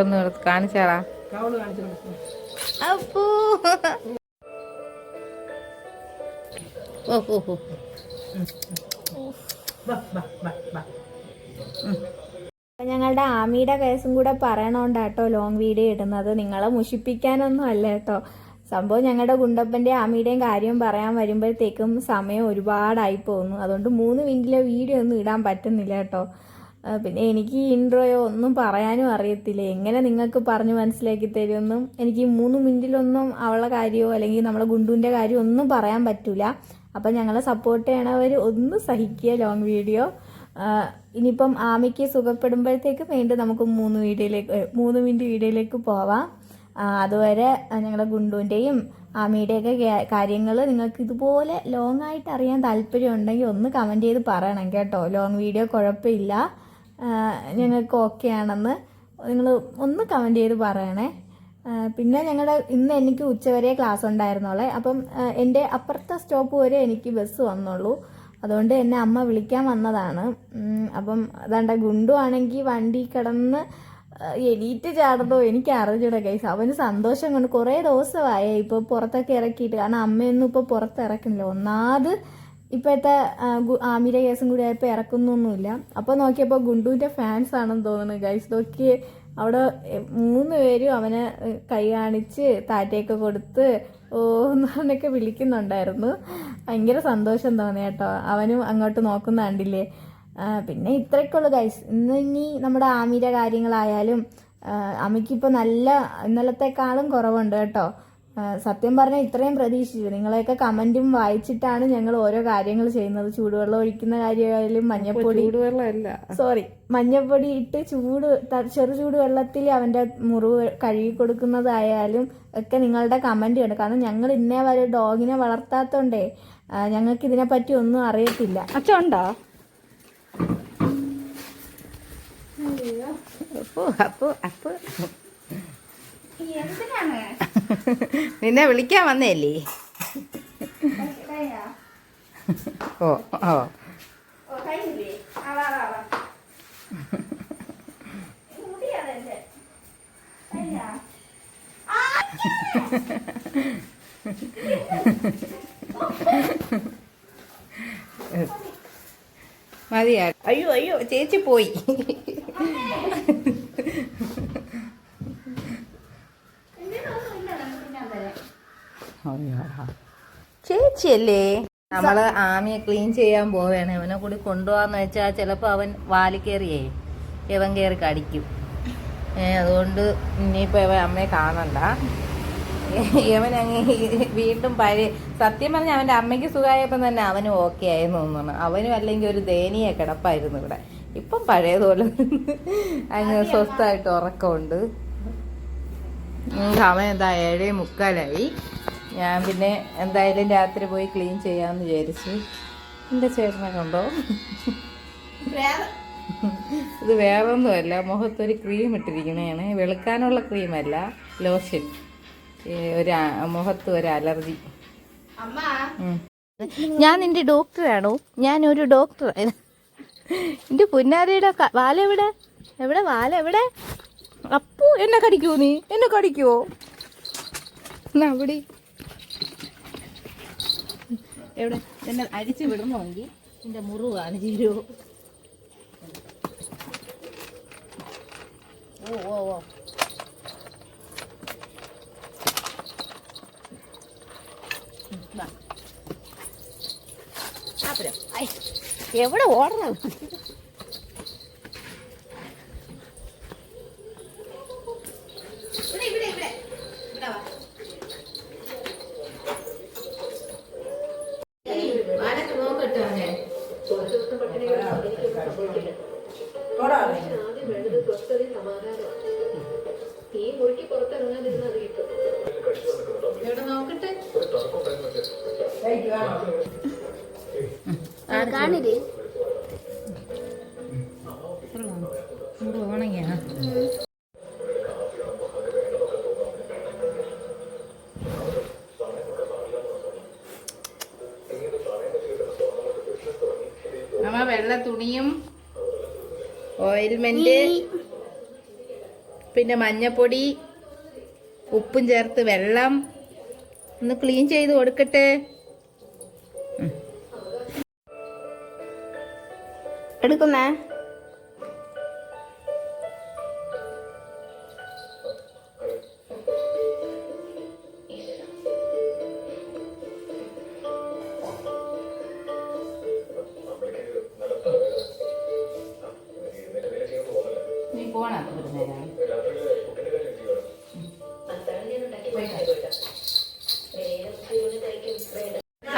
ഒന്ന് എടുത്ത് കാണിച്ചാടാ കവൾ കാണിച്ചു അപ്പൂ ഞങ്ങളുടെ ആമിയുടെ കേസും കൂടെ പറയണോണ്ടാട്ടോ ലോങ് വീഡിയോ ഇടുന്നത്. നിങ്ങളെ മുഷിപ്പിക്കാനൊന്നും അല്ല കേട്ടോ സംഭവം ഞങ്ങളുടെ ഗുണ്ടപ്പന്റെ ആമിയുടെയും കാര്യം പറയാൻ വരുമ്പോഴത്തേക്കും സമയം ഒരുപാടായി പോകുന്നു. അതുകൊണ്ട് മൂന്ന് മിനിറ്റിലെ വീഡിയോ ഒന്നും ഇടാൻ പറ്റുന്നില്ല കേട്ടോ പിന്നെ എനിക്ക് ഈ ഇൻട്രോയോ ഒന്നും പറയാനും അറിയത്തില്ല. എങ്ങനെ നിങ്ങൾക്ക് പറഞ്ഞു മനസ്സിലാക്കി തരുമെന്നും എനിക്ക് ഈ മൂന്ന് മിനിറ്റിലൊന്നും അവളെ കാര്യമോ അല്ലെങ്കിൽ നമ്മളെ ഗുണ്ടുവിന്റെ കാര്യമോ ഒന്നും പറയാൻ പറ്റില്ല അപ്പം ഞങ്ങളെ സപ്പോർട്ട് ചെയ്യണവർ ഒന്ന് സഹിക്കുക ലോങ് വീഡിയോ ഇനിയിപ്പം ആമയ്ക്ക് സുഖപ്പെടുമ്പോഴത്തേക്ക് വീണ്ടും നമുക്ക് മൂന്ന് വീഡിയോയിലേക്ക് മൂന്ന് മിനിറ്റ് വീഡിയോയിലേക്ക് പോവാം. അതുവരെ ഞങ്ങളുടെ ഗുണ്ടുവിന്റെയും ആമയുടെയൊക്കെ കാര്യങ്ങൾ നിങ്ങൾക്ക് ഇതുപോലെ ലോങ് ആയിട്ട് അറിയാൻ താല്പര്യം ഉണ്ടെങ്കിൽ ഒന്ന് കമന്റ് ചെയ്ത് പറയണം കേട്ടോ. ലോങ് വീഡിയോ കുഴപ്പമില്ല. ഞങ്ങൾക്ക് ഓക്കെ ആണെന്ന് നിങ്ങൾ ഒന്ന് കമന്റ് ചെയ്ത് പറയണേ. പിന്നെ ഞങ്ങളുടെ ഇന്ന് എനിക്ക് ഉച്ചവരെ ക്ലാസ് ഉണ്ടായിരുന്നോളെ അപ്പം എന്റെ അപ്പുറത്തെ സ്റ്റോപ്പ് വരെ എനിക്ക് ബസ് വന്നുള്ളൂ. അതുകൊണ്ട് എന്നെ അമ്മ വിളിക്കാൻ വന്നതാണ്. അപ്പം അതാണ്ട ഗുണ്ടു ആണെങ്കിൽ വണ്ടി കിടന്ന് എണീറ്റ് ചാടുന്നോ. എനിക്ക് അറിഞ്ഞൂടെ കൈസ് അവന് സന്തോഷം കൊണ്ട് കുറേ ദിവസമായി ഇപ്പോൾ പുറത്തൊക്കെ ഇറക്കിയിട്ട്. കാരണം അമ്മയൊന്നും ഇപ്പോൾ പുറത്തിറക്കുന്നില്ല. ഒന്നാമത് ഇപ്പോഴത്തെ ആമിര കേസും കൂടി ആയപ്പോൾ ഇറക്കുന്നൊന്നുമില്ല. അപ്പോൾ നോക്കിയപ്പോൾ ഗുണ്ടുവിന്റെ ഫാൻസ് ആണെന്ന് തോന്നുന്നു ഗൈസ് നോക്കി അവിടെ മൂന്ന് പേരും അവനെ കൈ കാണിച്ച് താറ്റയൊക്കെ കൊടുത്ത് ഓ എന്നൊക്കെ വിളിക്കുന്നുണ്ടായിരുന്നു. ഭയങ്കര സന്തോഷം തോന്നി കേട്ടോ. അവനും അങ്ങോട്ട് നോക്കുന്ന കണ്ടില്ലേ? പിന്നെ ഇത്രയ്ക്കുള്ളൂ ഗൈസ് ഇന്ന് ഇനി നമ്മുടെ ആമിര കാര്യങ്ങളായാലും അമ്മയ്ക്കിപ്പോൾ നല്ല ഇന്നലത്തെക്കാളും കുറവുണ്ട് കേട്ടോ. സത്യം പറഞ്ഞാൽ ഇത്രയും പ്രതീക്ഷിച്ചു. നിങ്ങളെയൊക്കെ കമന്റും വായിച്ചിട്ടാണ് ഞങ്ങൾ ഓരോ കാര്യങ്ങൾ ചെയ്യുന്നത്. ചൂടുവെള്ളം ഒഴിക്കുന്ന കാര്യമായാലും മഞ്ഞപ്പൊടി ചൂടുവെള്ളമല്ല സോറി മഞ്ഞപ്പൊടി ഇട്ട് ചൂട് ചെറു ചൂട് വെള്ളത്തിൽ അവന്റെ മുറിവ് കഴുകി കൊടുക്കുന്നതായാലും ഒക്കെ നിങ്ങളുടെ കമന്റ് ഉണ്ട് കാരണം ഞങ്ങൾ ഇന്നേ വരെ ഡോഗിനെ വളർത്താത്തോണ്ടേ ഞങ്ങൾക്ക് ഞങ്ങൾക്ക് ഇതിനെപ്പറ്റി ഒന്നും അറിയത്തില്ല. അച്ഛൻ ഉണ്ടോ? അപ്പോ അപ്പോ അപ്പു. നിന്നെ വിളിക്കാൻ വന്നേല്ലേ? ഓ ഓ. മതിയാ. അയ്യോ അയ്യോ ചേച്ചി പോയി. ചേച്ചിയല്ലേ? നമ്മൾ ആമിയെ ക്ലീൻ ചെയ്യാൻ പോവുകയാണ്. ഇവനെ കൂടി കൊണ്ടുപോവാന്ന് വെച്ചാ ചിലപ്പോൾ അവൻ വാലി കയറിയേ ഇവൻ കയറി കടിക്കും. അതുകൊണ്ട് ഇനിയിപ്പോൾ ഇവൻ അമ്മയെ കാണണ്ട. ഇവൻ അങ്ങ് വീണ്ടും പഴയ സത്യം പറഞ്ഞാൽ അവന്റെ അമ്മയ്ക്ക് സുഖമായപ്പം തന്നെ അവനും ഓക്കെ ആയെന്ന് തോന്നുന്നു. അവനും അല്ലെങ്കിൽ ഒരു ദയനീയ കിടപ്പായിരുന്നു ഇവിടെ. ഇപ്പം പഴയതുപോലെ അങ്ങ് സ്വസ്ഥമായിട്ട് ഉറക്കമുണ്ട്. സമയം എന്താ? ഏഴേ മുക്കാലായി. ഞാൻ പിന്നെ എന്തായാലും രാത്രി പോയി ക്ലീൻ ചെയ്യാമെന്ന് വിചാരിച്ചു. എന്റെ ചേട്ടനെ കണ്ടോ? ഇത് വേറൊന്നുമല്ല മുഖത്തൊരു ക്രീം ഇട്ടിരിക്കണേണ്. വെളുക്കാനുള്ള ക്രീമല്ല ലോഷൻ ഈ ഒരു മുഖത്ത് ഒരു അലർജി. ഞാൻ നിന്റെ ഡോക്ടറാണോ ഞാൻ ഒരു ഡോക്ടർ എന്റെ പുന്നാരയുടെ വാലെവിടെ വാല എവിടെ? എവിടെ? വാല എവിടെ? അപ്പു എന്നെ കടിക്കൂ നീ? എന്നെ കടിക്കുവോ? എന്നാ അവിടെ എവിടെ? എന്നെ അരിച്ച് വിടണമെങ്കിൽ എന്റെ മുറിവ് ജീരോ ഓ ഓ ഓ. എവിടെ ഓടണം? തുണിയും ഓയിൽമെന്റ് പിന്നെ മഞ്ഞപ്പൊടി ഉപ്പും ചേർത്ത് വെള്ളം ഒന്ന് ക്ലീൻ ചെയ്ത് കൊടുക്കട്ടെ. എടുക്കുന്നേ?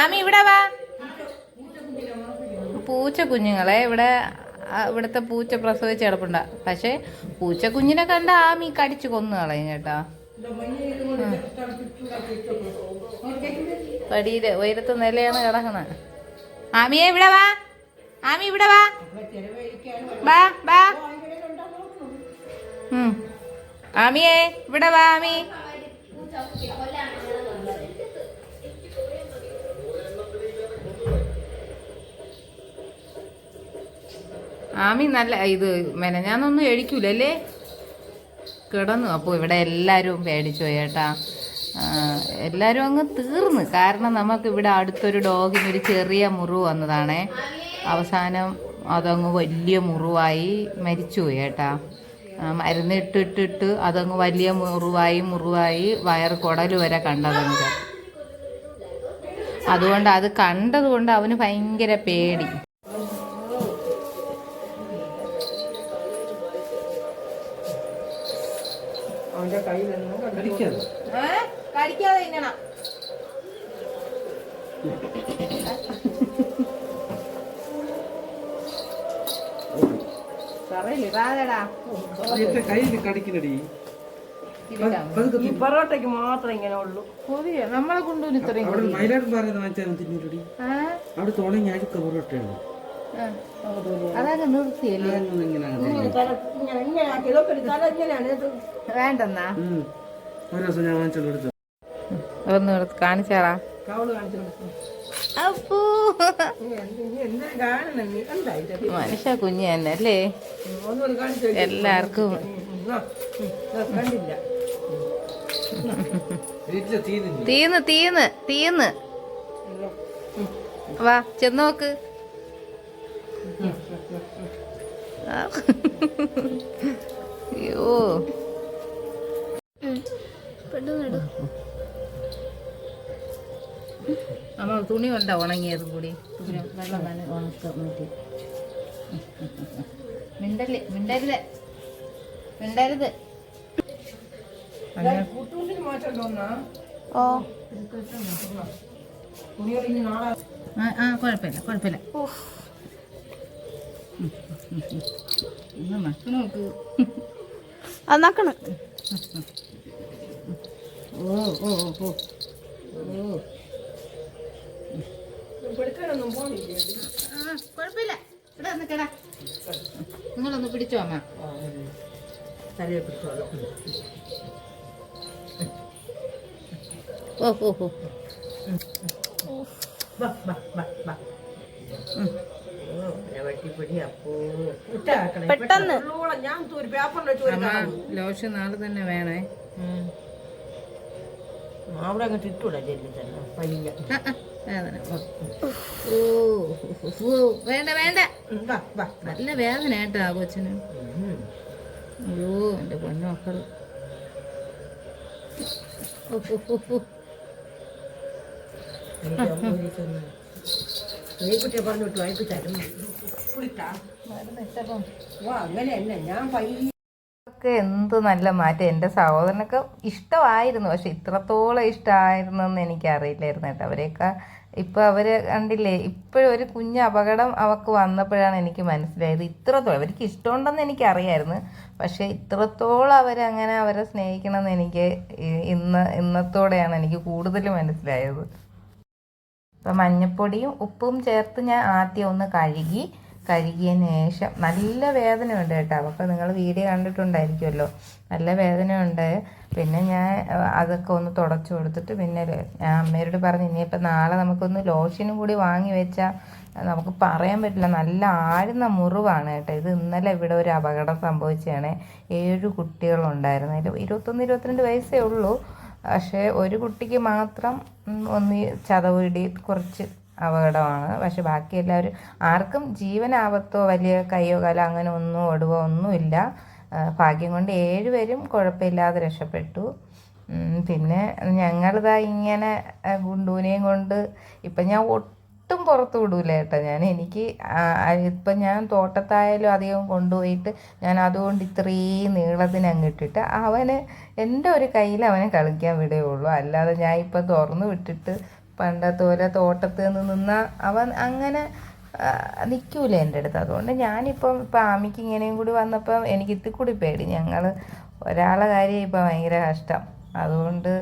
ആമി ഇവിടെ വാ. പൂച്ച കുഞ്ഞുങ്ങളെ ഇവിടെ ഇവിടുത്തെ പൂച്ച പ്രസവിച്ച് കിടപ്പുണ്ട. പക്ഷെ പൂച്ച കുഞ്ഞിനെ കണ്ട ആമി കടിച്ചു കൊന്നു കളയും കേട്ടാ. പടിയിൽ ഉയരത്ത് നിലയാണ് കിടക്കുന്നത്. ആമിയെ ഇവിടെ വാ. ആമി ഇവിടെ വാ. ബാ ഉം. ആമിയെ ഇവിടെ വാ ആമി. നല്ല ഇത് മെനഞ്ഞാന്നൊന്നും എഴിക്കൂലല്ലേ? കിടന്നു. അപ്പോൾ ഇവിടെ എല്ലാവരും പേടിച്ചു ആ, എല്ലാവരും അങ്ങ് തീർന്ന്. കാരണം നമുക്ക് ഇവിടെ അടുത്തൊരു ഡോഗിന് ഒരു ചെറിയ മുറിവ് വന്നതാണേ. അവസാനം അതങ്ങ് വലിയ മുറിവായി മരിച്ചുപോയി ഇട്ട് മരുന്ന് ഇട്ടിട്ടിട്ട് അതങ്ങ് വലിയ മുറിവായി മുറിവായി വയർ കുടൽ വരെ കണ്ടതുണ്ട് അതുകൊണ്ട് അത് കണ്ടതുകൊണ്ട് അവന് ഭയങ്കര പേടി. കടിക്കാതെ തിന്നണം. കടിക്കാതെ ഈ പൊറോട്ടയ്ക്ക് മാത്രമേ ഇങ്ങനെ ഉള്ളു. പുതിയ നമ്മളെ കൊണ്ടുവന്ന് ഇത്രയും അവിടെ തുടങ്ങി അഴുക്ക പൊറോട്ടയാണ്. അതങ്ങ് നിർത്തിയല്ലേ? വേണ്ടെന്നാ. ഒരു ദിവസം ഞാൻ കവൾ കാണിച്ചു അപ്പൂ. മനുഷ്യ കുഞ്ഞ് തന്നെ അല്ലേ? എല്ലാവർക്കും. തീന്ന് തീന്ന് തീന്ന്. വാ ചെന്ന് നോക്ക്. ആ. നമ്മൾ തുണി കൊണ്ടാ ഉണങ്ങിയതും കൂടി തുണി വെള്ളം തന്നെ ഉണക്ക മാറ്റി മിണ്ടല്ലേ മിണ്ടരുത് മിണ്ടരുത് കുട്ടൂരിന് ഓ ആ ആ കുഴപ്പമില്ല കുഴപ്പമില്ല ഒന്ന് നക്ക് നോക്ക് അത് നോക്കണം ഓ ഓ ഓ ഓ പോണില്ലേ കുഴപ്പമില്ല. ഇവിടെ നിൽക്കടാ നിങ്ങളൊന്ന് പിടിച്ചോ അമ്മ? തലയെ പിടിച്ചോളൂ ഓ. ഓ പെട്ടെന്ന്. ലോഷൻ നാളെ തന്നെ വേണേ. അവിടെ അങ്ങോട്ട് ഇട്ടൂടാ ജെല്ലി തന്നെ. പയ്യ. വേദന. ഓ വേണ്ട വേണ്ട. നല്ല വേദന കേട്ടാ കൊച്ചിന്. അയ്യോ എന്റെ പൊന്നോക്കൾ പറഞ്ഞു വിട്ടു അയക്ക് തരും പിടിക്കാ ഓ അങ്ങനെയല്ല. ഞാൻ പയ്യ ഒക്കെ എന്ത് നല്ല മാറ്റം. എന്റെ സഹോദരനൊക്കെ ഇഷ്ടമായിരുന്നു. പക്ഷെ ഇത്രത്തോളം ഇഷ്ടമായിരുന്നു എന്ന് എനിക്കറിയില്ലായിരുന്നു കേട്ടോ. അവരെയൊക്കെ ഇപ്പം അവർ കണ്ടില്ലേ ഇപ്പോഴും ഒരു കുഞ്ഞ് അപകടം അവർക്ക് വന്നപ്പോഴാണ് എനിക്ക് മനസ്സിലായത്. ഇത്രത്തോളം അവർക്ക് ഇഷ്ടമുണ്ടെന്ന് എനിക്കറിയായിരുന്നു. പക്ഷേ ഇത്രത്തോളം അവരങ്ങനെ അവരെ സ്നേഹിക്കണമെന്ന് എനിക്ക് ഇന്ന് ഇന്നത്തോടെയാണ് എനിക്ക് കൂടുതൽ മനസ്സിലായത്. അപ്പം മഞ്ഞപ്പൊടിയും ഉപ്പും ചേർത്ത് ഞാൻ ആദ്യം ഒന്ന് കഴുകി കഴുകിയതിന് ശേഷം നല്ല വേദനയുണ്ട് കേട്ടോ. അപ്പോൾ നിങ്ങൾ വീഡിയോ കണ്ടിട്ടുണ്ടായിരിക്കുമല്ലോ. നല്ല വേദനയുണ്ട്. പിന്നെ ഞാൻ അതൊക്കെ ഒന്ന് തുടച്ചു കൊടുത്തിട്ട് പിന്നെ ഞാൻ അമ്മയോട് പറഞ്ഞു ഇനിയിപ്പോൾ നാളെ നമുക്കൊന്ന് ലോഷനും കൂടി വാങ്ങി വെച്ചാൽ നമുക്ക് പറയാൻ പറ്റില്ല. നല്ല ആഴ്ന്ന മുറിവാണ് കേട്ടോ. ഇത് ഇന്നലെ ഇവിടെ ഒരു അപകടം സംഭവിച്ചതാണ്. ഏഴ് കുട്ടികളുണ്ടായിരുന്നു. അതിൽ ഇരുപത്തൊന്ന് ഇരുപത്തിരണ്ട് വയസ്സേ ഉള്ളൂ. പക്ഷേ ഒരു കുട്ടിക്ക് മാത്രം ഒന്ന് ചതവിടി കുറച്ച് അപകടമാണ്. പക്ഷെ ബാക്കി എല്ലാവരും ആർക്കും ജീവനാപത്തോ വലിയ കയ്യോ കാലോ അങ്ങനെ ഒന്നും ഒടുവോ ഒന്നുമില്ല. ഭാഗ്യം കൊണ്ട് ഏഴുപേരും കുഴപ്പമില്ലാതെ രക്ഷപ്പെട്ടു. പിന്നെ ഞങ്ങളിതാ ഇങ്ങനെ ഗുണ്ടൂനെയും കൊണ്ട് ഇപ്പം ഞാൻ ഒട്ടും പുറത്ത് വിടൂല കേട്ടോ ഞാൻ. എനിക്ക് ഇപ്പം ഞാൻ തോട്ടത്തായാലും അധികം കൊണ്ടുപോയിട്ട് ഞാൻ അതുകൊണ്ട് ഇത്രയും നീളത്തിന് അങ്ങിട്ടിട്ട് അവന് എന്റെ ഒരു കയ്യിൽ അവനെ കളിക്കാൻ ഉള്ളൂ. അല്ലാതെ ഞാൻ ഇപ്പം തുറന്നു വിട്ടിട്ട് പണ്ടത്തെ പോലെ തോട്ടത്തിൽ നിന്ന് നിന്നാൽ അവൻ അങ്ങനെ നിൽക്കൂല എന്റെ അടുത്ത്. അതുകൊണ്ട് ഞാനിപ്പം ഇപ്പം ആമിക്ക് ഇങ്ങനെയും കൂടി വന്നപ്പം എനിക്ക് ഇത്തിരി കൂടി പേടി. ഞങ്ങൾ ഒരാളെ കാര്യം ഇപ്പം ഭയങ്കര കഷ്ടം. അതുകൊണ്ട്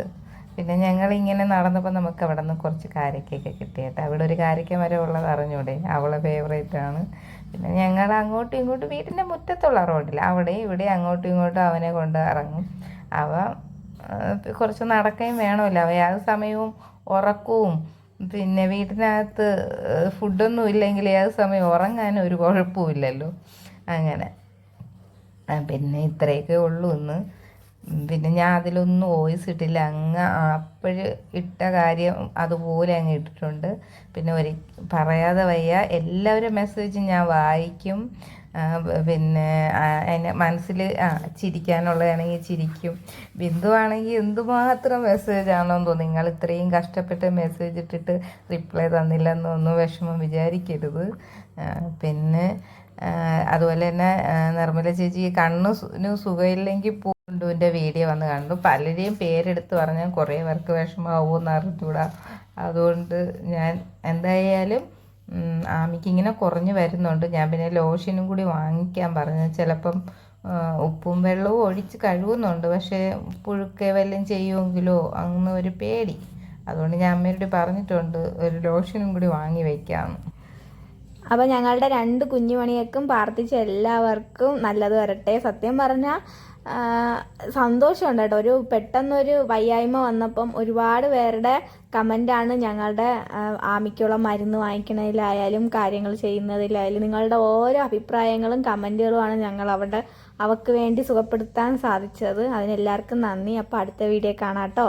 പിന്നെ ഞങ്ങൾ ഇങ്ങനെ നടന്നപ്പോൾ നമുക്ക് അവിടെ നിന്ന് കുറച്ച് കാരക്കൊക്കെ കിട്ടിയിട്ട് അവിടെ ഒരു കാരക്ക മരം ഉള്ളത് അറിഞ്ഞൂടെ? അവളെ ഫേവറേറ്റ് ആണ്. പിന്നെ ഞങ്ങൾ അങ്ങോട്ടും ഇങ്ങോട്ടും വീടിന്റെ മുറ്റത്തുള്ള റോഡിൽ അവിടെ ഇവിടെ അങ്ങോട്ടും ഇങ്ങോട്ടും അവനെ കൊണ്ട് ഇറങ്ങും. അവ കുറച്ച് നടക്കുകയും വേണമല്ലോ. ഏത് സമയവും ഉറക്കവും പിന്നെ വീട്ടിനകത്ത് ഫുഡൊന്നും ഇല്ലെങ്കിൽ ഏത് സമയം ഉറങ്ങാനും ഒരു കുഴപ്പമില്ലല്ലോ അങ്ങനെ. പിന്നെ ഇത്രയൊക്കെ ഉള്ളൂ ഇന്ന്. പിന്നെ ഞാൻ അതിലൊന്നും വോയിസ് ഇട്ടില്ല. അങ്ങ് അപ്പോഴ് ഇട്ട കാര്യം അതുപോലെ അങ്ങ് ഇട്ടിട്ടുണ്ട്. പിന്നെ ഒരു പറയാതെ വയ്യ. എല്ലാവരും മെസ്സേജ് ഞാൻ വായിക്കും. പിന്നെ അതിന് എന്നെ മനസ്സിൽ ആ ചിരിക്കാനുള്ളതാണെങ്കിൽ ചിരിക്കും. ബിന്ദുവാണെങ്കിൽ എന്തുമാത്രം മെസ്സേജ് ആണോ തോന്നുന്നു. നിങ്ങൾ ഇത്രയും കഷ്ടപ്പെട്ട് മെസ്സേജ് ഇട്ടിട്ട് റിപ്ലൈ തന്നില്ലെന്നൊന്നും വിഷമം വിചാരിക്കരുത്. പിന്നെ അതുപോലെ തന്നെ നിർമ്മല ചേച്ചി കണ്ണു സു- സുഖമില്ലെങ്കിൽ പൂണ്ടുവിന്റെ വീഡിയോ വന്ന് കണ്ടു. പലരെയും പേരെടുത്ത് പറഞ്ഞാൽ കുറേ പേർക്ക് വിഷമമാവുമെന്ന് അറിഞ്ഞൂടാ അതുകൊണ്ട് ഞാൻ എന്തായാലും ഉം, ആമിക്ക് ഇങ്ങനെ കുറഞ്ഞു വരുന്നുണ്ട്. ഞാൻ പിന്നെ ലോഷനും കൂടി വാങ്ങിക്കാൻ പറഞ്ഞു. ചിലപ്പം ഉപ്പും വെള്ളവും ഒഴിച്ച് കഴുകുന്നുണ്ട്. പക്ഷേ പുഴുക്കെ വല്ലതും ചെയ്യുമെങ്കിലോ അങ്ങനെ ഒരു പേടി. അതുകൊണ്ട് ഞാൻ അമ്മയോട് പറഞ്ഞിട്ടുണ്ട് ഒരു ലോഷനും കൂടി വാങ്ങി വയ്ക്കാമെന്ന് അപ്പോൾ ഞങ്ങളുടെ രണ്ട് കുഞ്ഞുമണിയക്കും പ്രാർത്ഥിച്ച എല്ലാവർക്കും നല്ലത് വരട്ടെ. സത്യം പറഞ്ഞാൽ സന്തോഷമുണ്ട് കേട്ടോ. ഒരു പെട്ടെന്നൊരു വയ്യായ്മ വന്നപ്പം ഒരുപാട് പേരുടെ കമന്റാണ് ഞങ്ങളുടെ ആമിക്കുള്ള മരുന്ന് വാങ്ങിക്കണതിലായാലും കാര്യങ്ങൾ ചെയ്യുന്നതിലായാലും നിങ്ങളുടെ ഓരോ അഭിപ്രായങ്ങളും കമന്റുകളുമാണ് ഞങ്ങൾ അവിടെ അവർക്ക് വേണ്ടി സുഖപ്പെടുത്താൻ സാധിച്ചത്. അതിനെല്ലാവർക്കും നന്ദി. അപ്പോൾ അടുത്ത വീഡിയോ കാണാം കേട്ടോ.